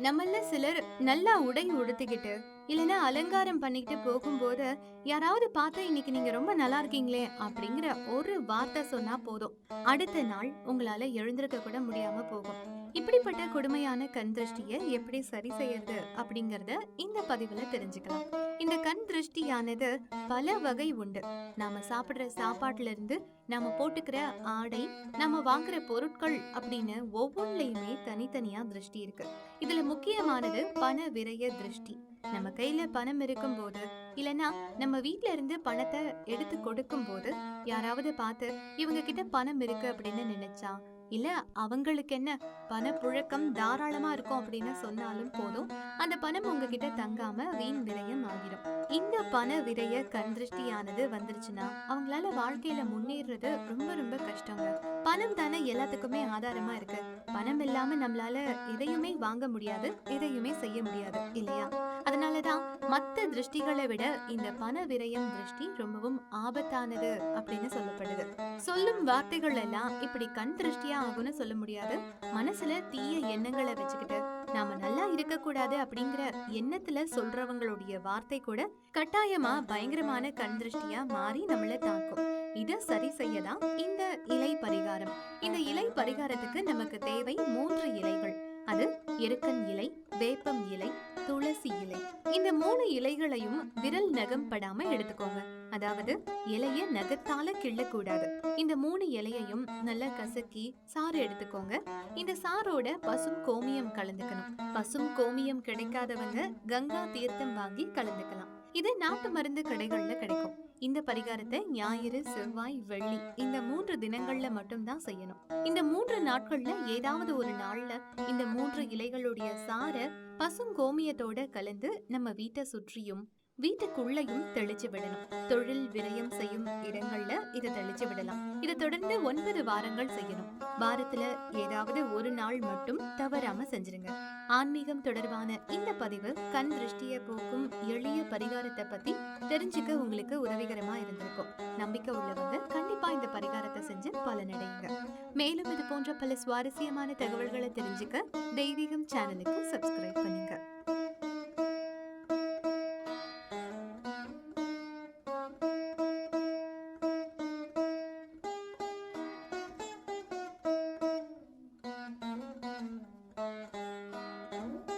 நம்மள சிலர் நல்லா உடை உடுத்திக்கிட்டு இல்லைன்னா அலங்காரம் பண்ணிக்கிட்டு போகும்போது யாராவது பார்த்தா இன்னைக்கு நீங்க ரொம்ப நல்லா இருக்கீங்களே அப்படிங்கிற ஒரு வார்த்தை சொன்னா போதும். அடுத்த நாள் உங்களால எழுந்திருக்க கூட முடியாம போகும். இப்படிப்பட்ட கொடுமையான கண் திருஷ்டியை எப்படி சரி செய்யறது அப்படிங்கறத இந்த பதிவுல தெரிஞ்சுக்கலாம். இந்த கண் திருஷ்டியானது பல வகை உண்டு. நாம சாப்பிடுற சாப்பாட்டுல இருந்து நாம போட்டுக்கிற ஆடை நாம வாங்குற பொருட்கள் அப்படின்னு ஒவ்வொன்றுலயுமே தனித்தனியா திருஷ்டி இருக்கு. இதுல முக்கியமானது பண விரய திருஷ்டி. நம்ம கையில பணம் இருக்கும் போது இல்லனா நம்ம வீட்ல இருந்து பணத்தை எடுத்து கொடுக்கும் போது யாராவது பார்த்து இவங்க கிட்ட பணம் இருக்கு அப்படின்னு நினைச்சா இல்ல அவங்களுக்கு என்ன பணப்புழக்கம் தாராளமா இருக்கும் அப்படின்னு சொன்னாலும் போதும். அந்த பணம் உங்ககிட்ட தங்காம வீண் விரயம் ஆகிடும் இந்த பண விரய கண் திருஷ்டியானது வந்துருச்சுன்னா அவங்களால வாழ்க்கையில முன்னேறது ரொம்ப ரொம்ப கஷ்டங்க. பணம் தானே எல்லாத்துக்குமே ஆதாரமா இருக்கு. பணம் இல்லாம நம்மளால எதையுமே வாங்க முடியாது எதையுமே செய்ய முடியாது இல்லையா? அதனாலதான் மத்த திருஷ்டிகளை விட இந்த பண விரயம் திருஷ்டி ரொம்பவும் ஆபத்தானது அப்படின்னு சொல்லப்படுது. சொல்லும் வார்த்தைகள் எல்லாம் இப்படி கண் திருஷ்டியா ஆகும்னு சொல்ல முடியாது. மனசுல தீய எண்ணங்களை வச்சுக்கிட்டு நாம நல்லா இருக்க கூடாது அப்படிங்கிற எண்ணத்துல சொல்றவங்களுடைய வார்த்தை கூட கட்டாயமா பயங்கரமான கண் திருஷ்டியா மாறி நம்மள தாக்கும். இத சரி செய்யலாம் இந்த இலை பரிகாரம். இந்த இலை பரிகாரத்துக்கு நமக்கு தேவை மூன்று இலைகள். அது எருக்கன் இலை வேப்பம் இலை துளசி இலை. இந்த மூணு இலைகளையும் விரல் நகம் படாம எடுத்துக்கோங்க. அதாவது இலைய நகத்தால கிள்ளக்கூடாது. இந்த மூணு இலையையும் நல்லா கசக்கி சாறு எடுத்துக்கோங்க. இந்த சாரோட பசும் கோமியம் கலந்துக்கணும். பசும் கோமியம் கிடைக்காதவங்க கங்கா தீர்த்தம் வாங்கி கலந்துக்கலாம். இது நாட்டு மருந்து கடைகள்ல கிடைக்கும். இந்த பரிகாரத்தை ஞாயிறு செவ்வாய் வெள்ளி இந்த மூன்று தினங்கள்ல மட்டும்தான் செய்யணும். இந்த மூன்று நாட்கள்ல ஏதாவது ஒரு நாள்ல இந்த மூன்று இலைகளுடைய சார பசும் கோமியத்தோட கலந்து நம்ம வீட்டை சுற்றியும் வீட்டுக்குள்ளேயும் தெளிச்சு விடணும். தொழில் விரயம் செய்யும் இடங்கள்ல இதை தெளிச்சு விடலாம். இதை தொடர்ந்து ஒன்பது வாரங்கள் செய்யணும். வாரத்துல ஏதாவது ஒரு நாள் மட்டும் தவறாம செஞ்சிருங்க. ஆன்மீகம் தொடர்பான இந்த பதிவு கண் திருஷ்டியை போக்கும் எளிய பரிகாரத்தை பத்தி தெரிஞ்சுக்க உங்களுக்கு உதவிகரமா இருந்திருக்கும். நம்பிக்கை உள்ளவங்க கண்டிப்பா இந்த பரிகாரத்தை செஞ்சு பலனடையுங்க. மேலும் இது போன்ற பல சுவாரஸ்யமான தகவல்களை தெரிஞ்சுக்க தெய்வீகம் சேனலுக்கு சப்ஸ்கிரைப் பண்ணுங்க. Welcome.